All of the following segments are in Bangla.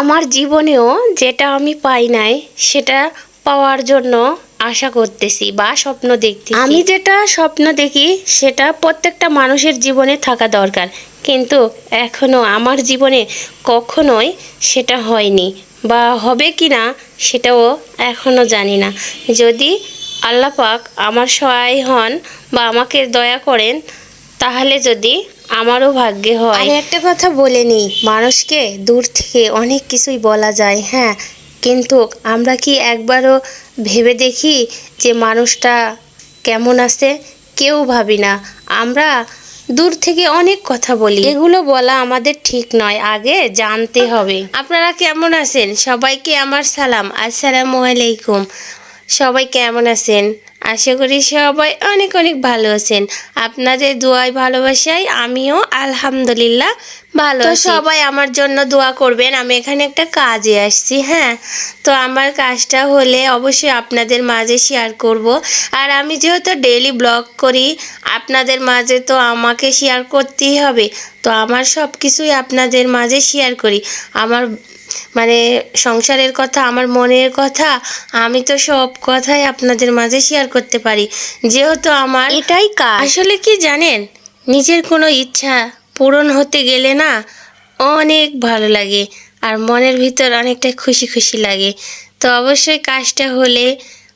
আমার জীবনেও যেটা আমি পাই নাই, সেটা পাওয়ার জন্য আশা করতেছি বা স্বপ্ন দেখতেছি। আমি যেটা স্বপ্ন দেখি, সেটা প্রত্যেকটা মানুষের জীবনে থাকা দরকার। কিন্তু এখনও আমার জীবনে কখনোই সেটা হয়নি বা হবে কি না সেটাও এখনও জানি না। যদি আল্লাহ পাক আমার সহায় হন বা আমাকে দয়া করেন তাহলে যদি আমারও ভাগ্যে হয়। আমি একটা কথা বলে নিই মানুষকে দূর থেকে অনেক কিছুই বলা যায় হ্যাঁ? কিন্তু আমরা কি একবারও ভেবে দেখি যে মানুষটা কেমন আছে? কেউ ভাবি না। আমরা দূর থেকে অনেক কথা বলি। এগুলো বলা আমাদের ঠিক নয় আগে জানতে হবে। আপনারা কেমন আছেন? সবাইকে আমার সালাম। আসসালামু আলাইকুম। সবাই কেমন আছেন? আশা করি সবাই অনেক অনেক ভালো আছেন। আপনাদের দোয়ায় ভালোবাসায় আমিও আলহামদুলিল্লাহ ভালো তো সবাই আমার জন্য দোয়া করবেন আমি এখানে একটা কাজে আসছি হ্যাঁ? তো আমার কাজটা হলে অবশ্যই আপনাদের মাঝে শেয়ার করব। আর আমি যেহেতু ডেইলি ব্লগ করি আপনাদের মাঝে তো আমাকে শেয়ার করতেই হবে। তো আমার সব কিছুই আপনাদের মাঝে শেয়ার করি। আমার মানে সংসারের কথা আমার মনের কথা আমি তো সব কথাই আপনাদের মাঝে শেয়ার করতে পারি। যেহেতু আমার এটাই কাজ। আসলে কি জানেন নিজের কোনো ইচ্ছা পূরণ হতে গেলে না অনেক ভালো লাগে আর মনের ভিতর অনেকটা খুশি খুশি লাগে। তো অবশ্যই কাজটা হলে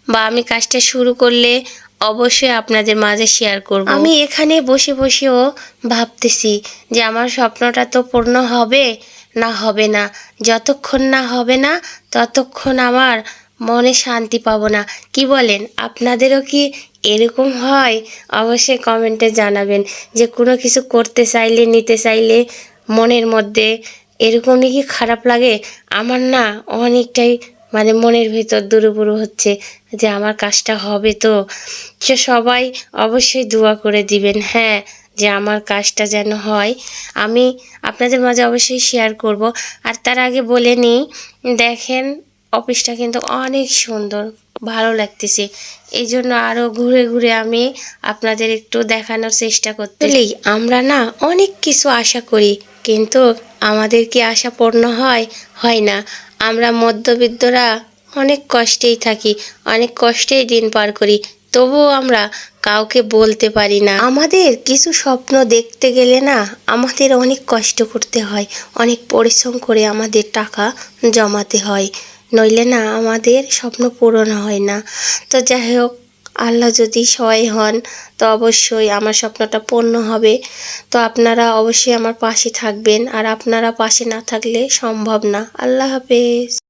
বা আমি কাজটা শুরু করলে অবশ্যই আপনাদের মাঝে শেয়ার করব। আমি এখানে বসে বসেও ভাবতেছি যে আমার স্বপ্নটা তো পূর্ণ হবে না হবে না। যতক্ষণ না হবে না, ততক্ষণ আমার মনে শান্তি পাবো না। কি বলেন? আপনাদেরও কি এরকম হয়? অবশ্যই কমেন্টে জানাবেন যে কোনো কিছু করতে চাইলে, নিতে চাইলে মনের মধ্যে এরকমই কি খারাপ লাগে? আমার না অনেকটাই মানে মনের ভিতর দুরুবুরু হচ্ছে যে আমার কাজটা হবে তো। সবাই অবশ্যই দোয়া করে দিবেন। হ্যাঁ যে আমার কাজটা যেন হয়, আমি আপনাদের মাঝে অবশ্যই শেয়ার করব। আর তার আগে বলে নিই, দেখেন অফিসটা কিন্তু অনেক সুন্দর, ভালো লাগতেছে। এই জন্য আরও ঘুরে ঘুরে আমি আপনাদের একটু দেখানোর চেষ্টা করতে আমরা না অনেক কিছু আশা করি, কিন্তু আমাদের কি আশা পূর্ণ হয়? হয় না। আমরা মধ্যবিত্তরা অনেক কষ্টেই থাকি, অনেক কষ্টেই দিন পার করি। তবুও আমরা কাউকে বলতে পারি না। আমাদের কিছু স্বপ্ন দেখতে গেলে না আমাদের অনেক কষ্ট করতে হয়, অনেক পরিশ্রম করে আমাদের টাকা জমাতে হয়। নইলে না আমাদের স্বপ্ন পূরণ হয় না। তো যাই হোক, আল্লাহ যদি সহায় হন, তো অবশ্যই আমার স্বপ্নটা পূর্ণ হবে। তো আপনারা অবশ্যই আমার পাশে থাকবেন, আর আপনারা পাশে না থাকলে সম্ভব না। আল্লাহ হাফেজ।